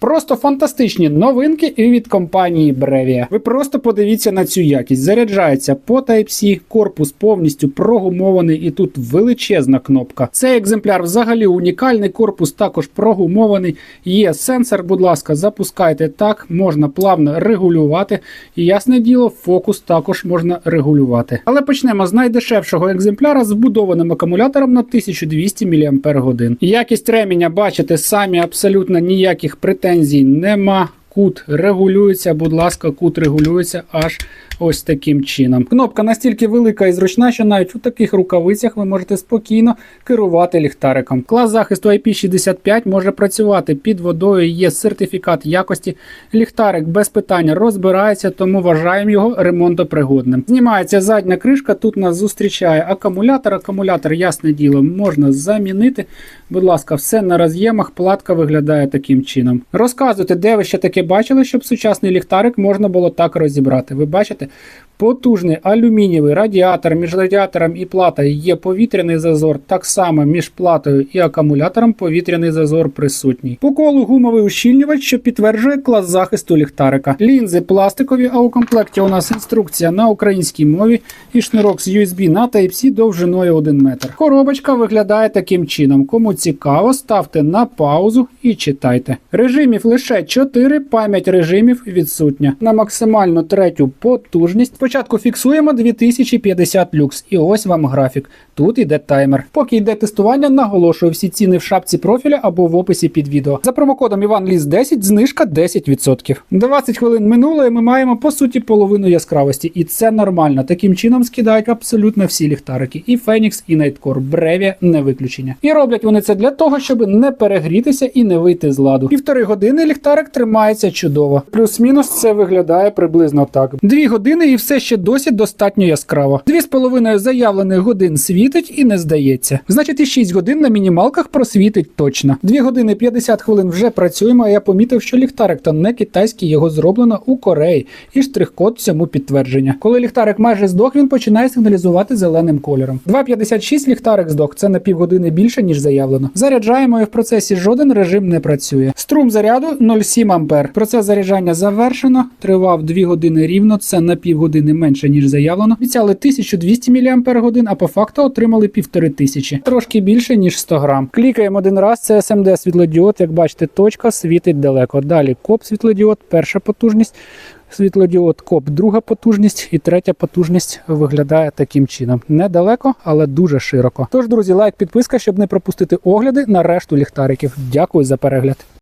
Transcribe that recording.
Просто фантастичні новинки і від компанії Brevia. Ви просто подивіться на цю якість. Заряджається по Type-C, корпус повністю прогумований, і тут величезна кнопка. Цей екземпляр взагалі унікальний, корпус також прогумований. Є сенсор, будь ласка, запускайте так, можна плавно регулювати. І ясне діло, фокус також можна регулювати. Але почнемо з найдешевшого екземпляра з вбудованим акумулятором на 1200 мАч. Якість ременя, бачите, самі абсолютно ніяких претензій нема. Кут регулюється, будь ласка, кут регулюється аж ось таким чином. Кнопка настільки велика і зручна, що навіть у таких рукавицях ви можете спокійно керувати ліхтариком. Клас захисту IP65 може працювати під водою, є сертифікат якості. Ліхтарик без питання розбирається, тому вважаємо його ремонтопригодним. Знімається задня кришка. Тут нас зустрічає акумулятор. Акумулятор, ясне діло, можна замінити. Будь ласка, все на роз'ємах. Платка виглядає таким чином. Розказуйте, де ви ще таке бачили, щоб сучасний ліхтарик можна було так розібрати. Ви бачите? Потужний алюмінієвий радіатор між радіатором і платою є повітряний зазор. Так само між платою і акумулятором повітряний зазор присутній. По колу гумовий ущільнювач, що підтверджує клас захисту ліхтарика. Лінзи пластикові, а у комплекті у нас інструкція на українській мові і шнурок з USB на Type-C довжиною 1 метр. Коробочка виглядає таким чином. Кому цікаво, ставте на паузу і читайте. Режимів лише 4, пам'ять режимів відсутня. На максимальну третю потужність. Спочатку фіксуємо 2050 люкс, і ось вам графік. Тут іде таймер. Поки йде тестування, наголошую всі ціни в шапці профіля або в описі під відео. За промокодом Іван 10 знижка 10%. 20 хвилин минуло, і ми маємо по суті половину яскравості, і це нормально. Таким чином скидають абсолютно всі ліхтарики. І Phoenix, і Nightcore, Brevia не виключення. І роблять вони це для того, щоб не перегрітися і не вийти з ладу. Півтори години ліхтарик тримається чудово. Плюс-мінус це виглядає приблизно так. Дві години і все ще досі достатньо яскраво. Дві з половиною заявлених годин світить і не здається. Значить, і 6 годин на мінімалках просвітить точно. 2 години 50 хвилин вже працюємо. а Я помітив, що ліхтарик то не китайський, його зроблено у Кореї, і штрих-код цьому підтвердження. Коли ліхтарик майже здох, він починає сигналізувати зеленим кольором. 2,56 ліхтарик здох. Це на півгодини більше ніж заявлено. Заряджаємо і в процесі жоден режим не працює. Струм заряду 0,7 ампер. Процес заряджання завершено. Тривав 2 години рівно. Це на півгодини менше ніж заявлено. Обіцяли 1200 мАч, а по факту отримали 1500. Трошки більше ніж 100 грам. Клікаємо один раз. Це SMD світлодіод. Як бачите, точка світить далеко. Далі коп світлодіод, перша потужність. Світлодіод коп, друга потужність і третя потужність виглядає таким чином. Недалеко, але дуже широко. Тож, друзі, лайк, підписка, щоб не пропустити огляди на решту ліхтариків. Дякую за перегляд.